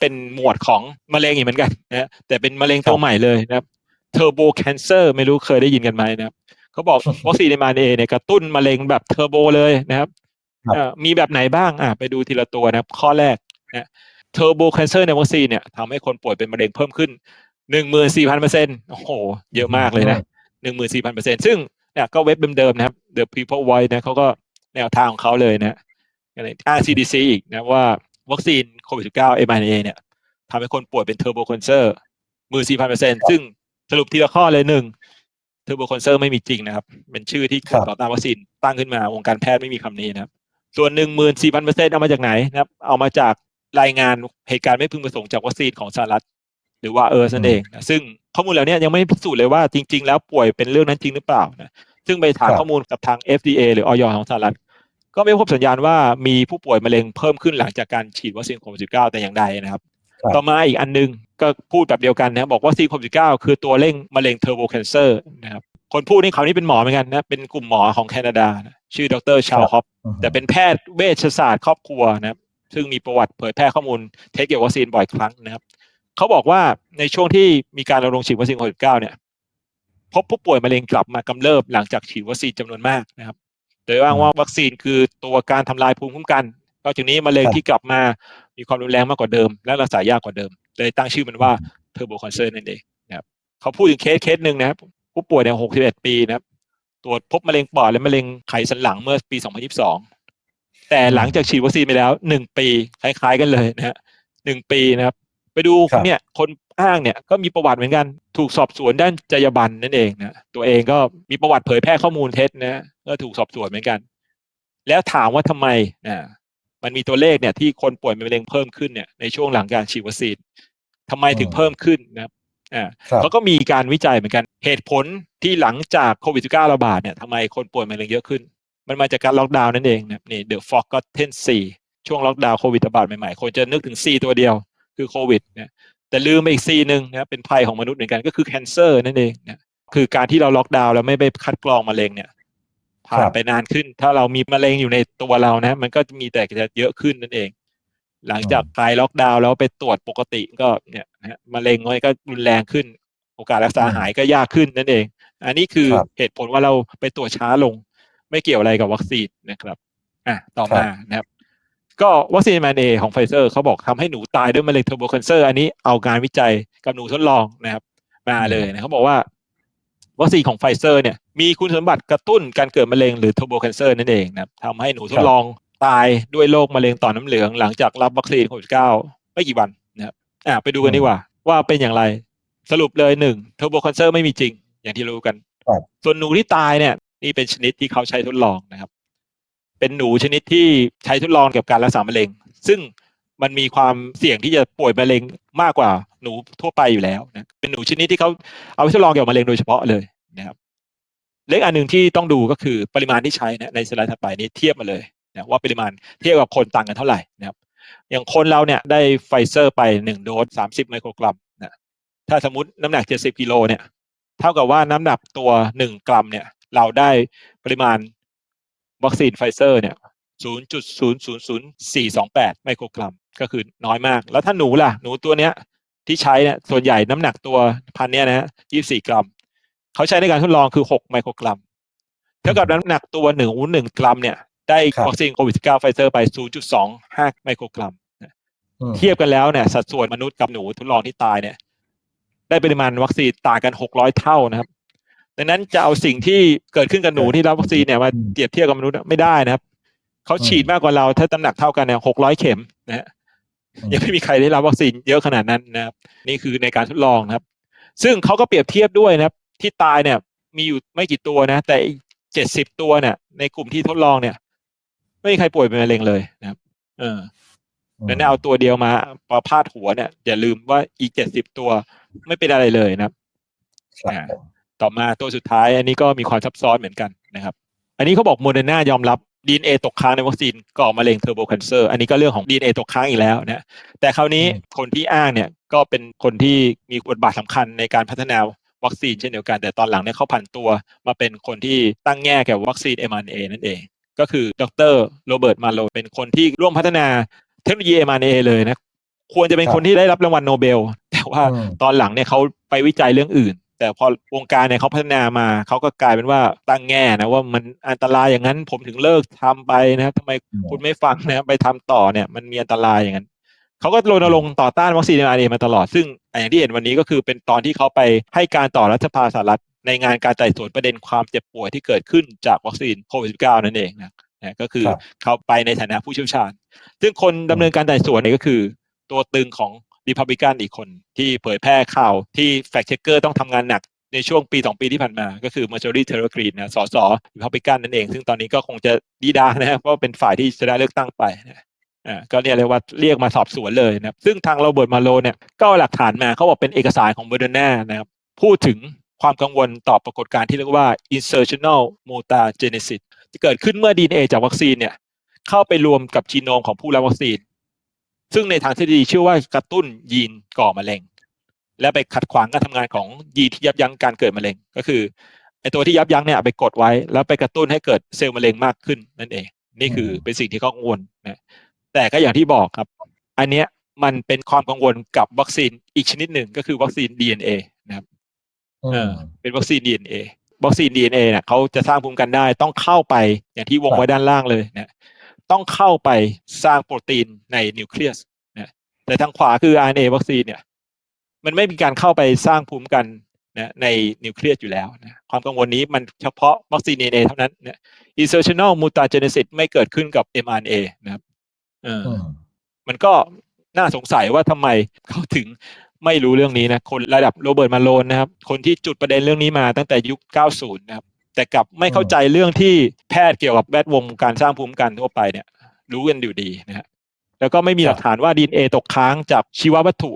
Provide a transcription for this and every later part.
เป็นหมวดของมะเร็งอีกเหมือนกันนะแต่เป็นมะเร็งตัวใหม่เลยนะครับเทอร์โบแคนเซอร์ไม่รู้เคยได้ยินกันไหมนะครับเขาบอกวัคซีนในมานเอเนี่ยกระตุ้นมะเร็งแบบเทอร์โบเลยนะครับครับเอ่อมีแบบไหนบ้างอะไปดูทีละตัวนะครับ ข้อแรกนะเทอร์โบแคนเซอร์ในวัคซีนเนี่ยทำให้คนป่วยเป็นมะเร็งเพิ่มขึ้นหนึ่งหมื่นสี่พันเปอร์เซ็นต์โอ้โห เยอะมากเลยนะหนึ่งหมื่นสี่พันเปอร์เซ็นต์ซึ่งเนี่ยก็เว็บเดิมๆนะครับ The People Voice นะเขาก็แนวทางของเขาเลยนะอะไรอ้าง CDC อีกนะว่า วัคซีนโควิด -19 mRNA เนี่ยทำให้คนป่วยเป็นเทอร์โบแคนเซอร์หมื่นสี่พันเปอร์เซ็นต์ซึ่งสรุปทีละข้อเลยหนึ่งเทอร์โบแคนเซอร์ไม่มีจริงนะครับ เป็นชื่อที่กลุ่มต่อต้านวัคซีนตั้งขึ้นมาวงการแพทย์ไม่มีคำนี้นะครับ ส่วนหนึ่งหมื่นสี่พันเปอร์เซ็นต์เอามาจากไหนนะครับ เอามาจากรายงานเหตุการณ์ไม่พึงประสงค์จากวัคซีนของสหรัฐ หรือว่าเออร์นั่นเองนะซึ่งข้อมูลเหล่านี้ยังไม่พิสูจน์เลยว่าจริง ๆ แล้วป่วยเป็นเรื่องนั้นจริงหรือเปล่านะซึ่งไปถามครับข้อมูลกับทาง FDA หรือออยของสหรัฐ ก็ไม่พบสัญญาณว่ามีผู้ป่วยมะเร็งเพิ่มขึ้นหลังจากการฉีดวัคซีนโควิด -19 แต่อย่างใดนะครับครับต่อมาอีกอันนึงก็พูดแบบเดียวกันนะบอกว่าวัคซีนโควิด -19 คือตัวเร่งมะเร็งเทอร์โบแคนเซอร์นะครับคนพูดนี่เขาวนี่เป็นหมอเหมือนกันนะเป็นกลุ่มหมอของแคนาดานะชื่อดรชาลฮอปอืมแต่เป็นแพทย์เวชศาสตร์ครอบครัวนะครับซึ่งมีประวัติเผยแพร่ข้อมูลเทคเกี่ยวกับวัคซีนบ่อยครั้งนะครับเขาบอกว่าในช่วงที่มีการรณรงค์ฉีดวัคซีนโควิด -19 เนี่ยพบผู้ป่วยมะเร็งกลับมากำเริบหลังจากฉีดวัคซีนจำนวนมากนะครับ โดยอ้างว่าวัคซีนคือตัวการทำลายภูมิคุ้มกันนอกจากนี้มะเร็งครับที่กลับมามีความรุนแรงมากกว่าเดิม และรักษายากกว่าเดิม เลยตั้งชื่อมันว่าเทอร์โบคอนเซอร์นั่นเองนะครับเขาพูดถึงเคสเคสหนึ่งนะครับผู้ป่วยเนี่ย61 ปีนะครับ ตรวจพบมะเร็งปอดและมะเร็งไขสันหลังเมื่อปี 2022 แต่หลังจากฉีดวัคซีนไปแล้วหนึ่งปีคล้าย ๆ กันเลยนะฮะหนึ่งปีนะครับ ไปดูครับเนี่ยคนอ้างเนี่ยก็มีประวัติเหมือนกัน ถูกสอบสวนด้านจรรยาบรรณนั่นเองนะตัวเองก็มีประวัติเผยแพร่ข้อมูลเท็จนะ ก็ถูกสอบสวนเหมือนกัน แล้วถามว่าทำไมนะมันมีตัวเลขเนี่ยที่คนป่วยเป็นมะเร็งเพิ่มขึ้นเนี่ยในช่วงหลังการฉีดวัคซีนทำไมถึงอืมเพิ่มขึ้นนะครับอ่าครับเขาก็มีการวิจัยเหมือนกันเหตุผลที่หลังจากโควิด -19 ระบาดเนี่ยทำไมคนป่วยมะเร็งเยอะขึ้น มันมาจากการล็อกดาวน์นั่นเองนะครับนี่ The Forgotten C ช่วงล็อกดาวน์โควิดระบาดใหม่ๆ คนจะนึกถึง C ตัวเดียวคือโควิดนะแต่ลืมไปอีก C หนึ่งนะครับเป็นภัยของมนุษย์เหมือนกันก็คือ cancer นั่นเองนะคือการที่เราล็อกดาวน์แล้วไม่ไปคัดกรองมะเร็งเนี่ย ผ่าคนรับไปนานขึ้น ถ้าเรามีมะเร็งอยู่ในตัวเรานะ มันก็มีแต่จะเยอะขึ้นนั่นเอง หลังจากคลายล็อกดาวน์แล้วไปตรวจปกติก็เนี่ยนะฮะมะเร็งมันก็รุนแรงขึ้น โอกาสรักษาอืมหายก็ยากขึ้นนั่นเอง อันนี้คือครับเหตุผลว่าเราไปตรวจช้าลง ไม่เกี่ยวอะไรกับวัคซีนนะครับอะต่อมานะครับก็วัคซีนแมนเอของไฟเซอร์เขาบอกทำให้หนูตายด้วยมะเร็งเทอร์โบแคนเซอร์อันนี้เอาการวิจัยกับหนูทดลองนะครับ มาเลยนะเขาบอกว่า วัคซีนของไฟเซอร์เนี่ย มีคุณสมบัติกระตุ้นการเกิดมะเร็งหรือเทอร์โบแคนเซอร์นั่นเองนะครับทำให้หนูทดลองตายด้วยโรคมะเร็งต่อมน้ำเหลืองหลังจากรับวัคซีนโควิดเก้าไม่กี่วันนะครับอะไปดูกันดีกว่า ว่าเป็นอย่างไรสรุปเลยหนึ่งเทอร์โบแคนเซอร์ไม่มีจริง อย่างที่รู้กันครับส่วนหนูที่ตายเนี่ย นี่เป็นชนิดที่เขาใช้ทดลองนะครับ เป็นหนูชนิดที่ใช้ทดลองเกี่ยวกับการรักษามะเร็ง ซึ่งมันมีความเสี่ยงที่จะป่วยมะเร็งมากกว่าหนูทั่วไปอยู่แล้วนะเป็นหนูชนิดที่เขาเอาไปทดลองเกี่ยวกับมะเร็งโดยเฉพาะเลยนะครับ เล็กอันหนึ่งที่ต้องดูก็คือปริมาณที่ใช้นะในสไลด์ถัดไปนี้เทียบมาเลยนะว่าปริมาณเทียบกับคนต่างกันเท่าไหร่นะครับอย่างคนเราเนี่ยได้ไฟเซอร์ไปหนึ่งโดสสามสิบไมโครกรัมนะถ้าสมมติน้ำหนักเจ็ดสิบกิโลเนี่ยเท่ากับว่าน้ำหนักตัวหนึ่งกรัมเนี่ยเราได้ปริมาณวัคซีนไฟเซอร์เนี่ยศูนย์จุดศูนย์ศูนย์ศูนย์สี่สองแปดไมโครกรัม ก็คือน้อยมาก แล้วถ้าหนูล่ะ หนูตัวเนี้ยที่ใช้เนี่ยส่วนใหญ่น้ำหนักตัวพันเนี้ยนะฮะยี่สี่กรัม เขาใช้ในการทดลองคือหกไมโครกรัม เท่ากับน้ำหนักตัวหนึ่งอูหนึ่งกรัมเนี่ย ได้ครับวัคซีนโควิด -19 ไฟเซอร์ไป 0.25 ไมโครกรัมอืมเทียบกันแล้วเนี่ยสัดส่วนมนุษย์กับหนูทดลองที่ตายเนี่ย ได้ปริมาณวัคซีนต่างกัน 600 เท่านะครับ ดังนั้นจะเอาสิ่งที่เกิดขึ้นกับหนูที่รับวัคซีนเนี่ยมาอืมเปรียบเทียบกับมนุษย์ไม่ได้นะครับ เขาอืมฉีดมากกว่าเราถ้าน้ำหนักเท่ากันเนี่ย 600 เข็มนะฮะอืมยังไม่มีใครได้รับวัคซีนเยอะขนาดนั้นนะครับ นี่คือในการทดลองนะครับ ซึ่งเขาก็เปรียบเทียบด้วยนะครับ ที่ตายเนี่ยมีอยู่ไม่กี่ตัวนะ แต่เจ็ดสิบตัวเนี่ย ในกลุ่มที่ทดลองเนี่ย ไม่มีใครป่วยเป็นมะเร็งเลยนะครับ เออดังนั้นเอาตัวเดียวมาประพาดหัวเนี่ยอย่าลืมว่าอีกเจ็ดสิบตัวไม่เป็นอะไรเลยนะครับครับผมต่อมาตัวสุดท้าย อันนี้ก็มีความซับซ้อนเหมือนกันนะครับ อันนี้เขาบอกโมเดอร์นายอมรับดีเอตกค้างในวัคซีนก่อมะเร็งเทอร์โบแคนเซอร์ อันนี้ก็เรื่องของดีเอตกค้างอีกแล้วนะแต่คราวนี้คนที่อ้างเนี่ยก็เป็นคนที่มีบทบาทสำคัญในการพัฒนา วัคซีนเช่นเดียวกัน แต่ตอนหลังเนี่ยเขาผันตัวมาเป็นคนที่ตั้งแง่เกี่ยวกับวัคซีน mRNA นั่นเอง ก็คือดรโรเบิร์ตมาโลเป็นคนที่ร่วมพัฒนาเทคโนโลยี mRNA เลยนะควรจะเป็นครับคนที่ได้รับรางวัลโนเบล แต่ว่าอืมตอนหลังเนี่ยเขาไปวิจัยเรื่องอื่น แต่พอวงการเนี่ยเขาพัฒนามาเขาก็กลายเป็นว่าตั้งแง่นะว่ามันอันตรายอย่างนั้นผมถึงเลิกทำไปนะครับทำไมคุณไม่ฟังนะไปทำต่อเนี่ยมันมีอันตรายอย่างนั้น เขาก็รณรงค์ต่อต้านวัคซีน mRNA มาตลอด ซึ่งอย่างที่เห็นวันนี้ก็คือเป็นตอนที่เขาไปให้การต่อรัฐสภาสหรัฐ ในงานการไต่สวนประเด็นความเจ็บป่วยที่เกิดขึ้นจากวัคซีนโควิด -19 นั่นเองนะนะก็คือครับเขาไปในฐานะผู้เชี่ยวชาญ ซึ่งคนดำเนินการไต่สวนเนี่ยก็คือ ตัวตึงของริพับลิกันอีกคนที่เผยแพร่ข่าวที่แฟกเชคเกอร์ต้องทำงานหนักในช่วงปีสองปีที่ผ่านมา ก็คือ Marjorie Taylor Greene นะสสริพับลิกันนั่นเอง ซึ่งตอนนี้ก็คงจะดีดานะครับเพราะว่าเป็นฝ่ายที่ชนะเลือกตั้งไปนะ อ่าก็เนี่ยเรียกว่าเรียกมาสอบสวนเลยนะครับซึ่งทางโรเบิร์ตมาโลเนี่ยก็เอาหลักฐานมาเขาบอกเป็นเอกสารของเบอร์เดนานะครับพูดถึงความกังวลต่อปรากฏการณ์ที่เรียกว่า insertional mutagenesis จะเกิดขึ้นเมื่อ DNA จากวัคซีนเนี่ยเข้าไปรวมกับจีโนมของผู้รับวัคซีน ซึ่งในทางทฤษฎีเชื่อว่ากระตุ้นยีนก่อมะเร็ง และไปขัดขวางการทำงานของยีนที่ยับยั้งการเกิดมะเร็ง ก็คือไอตัวที่ยับยั้งเนี่ยไปกดไว้ แล้วไปกระตุ้นให้เกิดเซลล์มะเร็งมากขึ้นนั่นเอง นี่คือเป็นสิ่งที่เขากังวลนะ แต่ก็อย่างที่บอกครับ อันเนี้ยมันเป็นความกังวลกับวัคซีนอีกชนิดหนึ่งก็คือวัคซีน DNA นะครับอืเอมอเป็นวัคซีน DNA วัคซีน DNA เนี่ยเขาจะสร้างภูมิคุ้มกันได้ต้องเข้าไปอย่างที่วงไว้ด้านล่างเลยนะต้องเข้าไปสร้างโปรตีนในนิวเคลียสนะแต่ทางขวาคือ RNA วัคซีนเนี่ย มันไม่มีการเข้าไปสร้างภูมิคุ้มกันนะในนิวเคลียสอยู่แล้วนะความกังวลนี้มันเฉพาะวัคซีน DNA เท่านั้นนะ insertional mutagenesis ไม่เกิดขึ้นกับ mRNA นะครับ เอออืมมันก็น่าสงสัยว่าทำไมเขาถึงไม่รู้เรื่องนี้นะคนระดับโรเบิร์ตมาโลนนะครับ คนที่จุดประเด็นเรื่องนี้มาตั้งแต่ยุค 90 นะครับ แต่กลับไม่เข้าใจเรื่องที่แพทย์เกี่ยวกับแวดวงการสร้างภูมิคุ้มกันทั่วไปเนี่ย รู้กันอยู่ดีนะฮะแล้วก็ไม่มีหลักฐานว่าดีเอตกค้างจากชีววัตถุ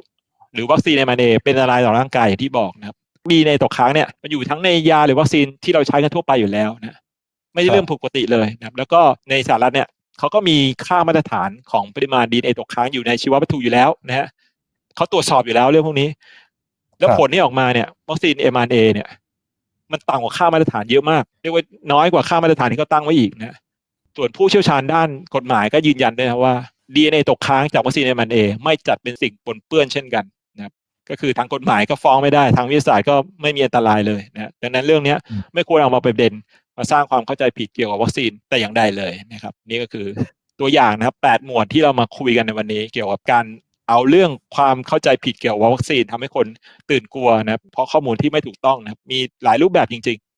หรือวัคซีนในมาเนเป็นอะไรต่อร่างกายอย่างที่บอกนะครับดีเอตกค้างเนี่ยมันอยู่ทั้งในยาหรือวัคซีนที่เราใช้กันทั่วไปอยู่แล้วนะไม่ใช่เรื่องปกติเลยนะครับ แล้วก็ในสหรัฐเนี่ย เขาก็มีค่ามาตรฐานของปริมาณดีเอตกค้างอยู่ในชีววัตถุอยู่แล้วนะฮะเขาตรวจสอบอยู่แล้วเรื่องพวกนี้ แล้วผลที่ออกมาเนี่ยวัคซีน mRNA เอเนี่ย มันต่ำกว่าค่ามาตรฐานเยอะมากเรียกว่าน้อยกว่าค่ามาตรฐานที่เขาตั้งไว้อีกนะส่วนผู้เชี่ยวชาญด้านกฎหมายก็ยืนยันด้วยนะว่า DNA ตกค้างจากวัคซีน mRNA ไม่จัดเป็นสิ่งปนเปื้อนเช่นกันนะครับก็คือทางกฎหมายก็ฟ้องไม่ได้ทางวิทยาศาสตร์ก็ไม่มีอันตรายเลยนะดังนั้นเรื่องนี้ไม่ควรเอามาเป็นประเด็น มาสร้างความเข้าใจผิดเกี่ยวกับวัคซีนแต่อย่างใดเลยนะครับ นี่ก็คือตัวอย่างนะครับแปดหมวดที่เรามาคุยกันในวันนี้ เกี่ยวกับการเอาเรื่องความเข้าใจผิดเกี่ยวกับวัคซีนทำให้คนตื่นกลัวนะครับเพราะข้อมูลที่ไม่ถูกต้องนะครับมีหลายรูปแบบจริง